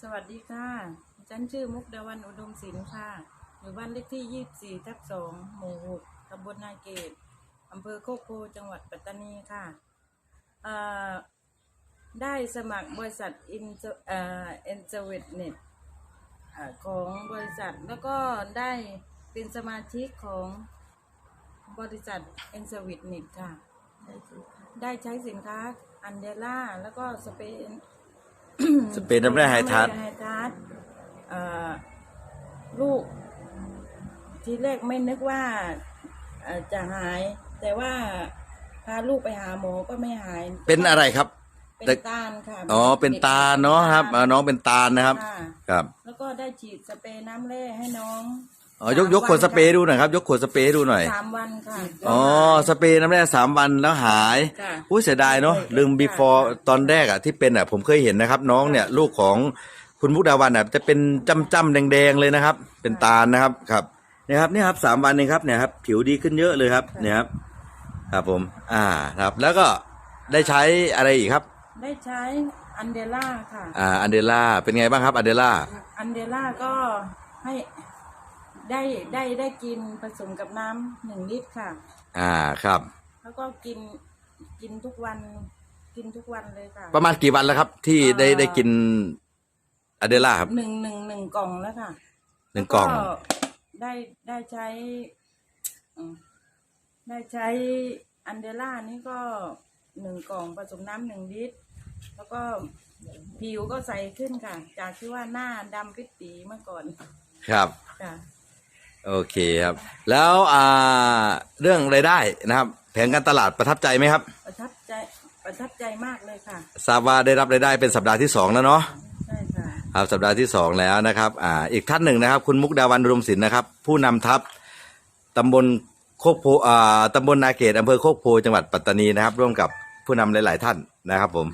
สวัสดีค่ะ ฉันชื่อมุกดาวันอุดมศิลป์ค่ะ อยู่บ้านเลขที่ 24 ทับ 2 หมู่ 6 ตำบลนาเกต อำเภอโคกโพจังหวัดปัตตานีค่ะเอ่อได้สมัครบริษัทอินเอ่อเอ็นเจวิตเน็ตของบริษัทแล้วก็ได้เป็นสมาชิกของบริษัทเอ็นเจวิตเน็ตค่ะ ได้ใช้สินค้าอันเดล่าแล้วก็สเปน สเปนน้ำแร่ไฮทัสน้ำแร่ไฮทัสเอ่อลูก ทีแรกไม่นึกว่าเอ่อจะหาย แต่ว่าพาลูกไปหาหมอก็ไม่หาย เป็นอะไรครับ เป็นตาลค่ะอ๋อเป็นตาลเนาะครับอ่าน้องเป็นตาลนะครับค่ะครับ แล้วก็ได้ฉีดสเปรย์น้ำแร่ให้น้อง อ๋อยกยกขวดสเปรย์ดูหน่อยครับ ยกขวดสเปรย์ดูหน่อย สามวันค่ะ อ๋อ สเปรย์น้ำแร่สามวันแล้วหายค่ะอุ้ยเสียดายเนาะลืม before ตอนแรกอะที่เป็นอะผมเคยเห็นนะครับ น้องเนี่ยลูกของคุณมุกดาวันอะจะเป็นจ้ำจ้ำๆแดงๆเลยนะครับ เป็นตาลนะครับครับเนี่ยครับเนี่ยครับสามวันเองครับเนี่ยครับผิวดีขึ้นเยอะเลยครับเนี่ยครับครับผม อ่าครับ แล้วก็ได้ใช้อะไรอีกครับ ได้ใช้อันเดล่าค่ะ อ่าอันเดล่าเป็นไงบ้างครับอันเดล่าอันเดล่าก็ให้ ได้ได้ได้กินผสมกับน้ำหนึ่งลิตรค่ะ อ่าครับ แล้วก็กินกินทุกวันกินทุกวันเลยค่ะ ประมาณกี่วันแล้วครับ ที่ได้เอ่อ ได้กินอันเดล่าครับ หนึ่งหนึ่งหนึ่งกล่องแล้วค่ะหนึ่งกล่อง แวได้ได้ใช้อืมได้ใช้อันเดล่านี่ก็หนึ่งกล่องผสมน้ำหนึ่งลิตร แล้วก็ผิวก็ใสขึ้นค่ะ จากที่ว่าหน้าดำปิดปีเมื่อก่อนครับ ค่ะ โอเคครับ แล้วอ่าเรื่องรายได้นะครับ แผนการตลาดประทับใจไหมครับ ประทับใจประทับใจมากเลยค่ะ ทราบว่าได้รับรายได้เป็นสัปดาห์ที่สองแล้วเนาะใช่ค่ะครับสัปดาห์ที่สองแล้วนะครับอ่าอีกท่านหนึ่งนะครับ คุณมุกดาวันอุดมศิลป์นะครับ ผู้นำทัพตำบลโคกโพอ่าตำบลนาเกตอำเภอโคกโพจังหวัดปัตตานีนะครับ ร่วมกับผู้นำหลาย ๆ ท่านนะครับผม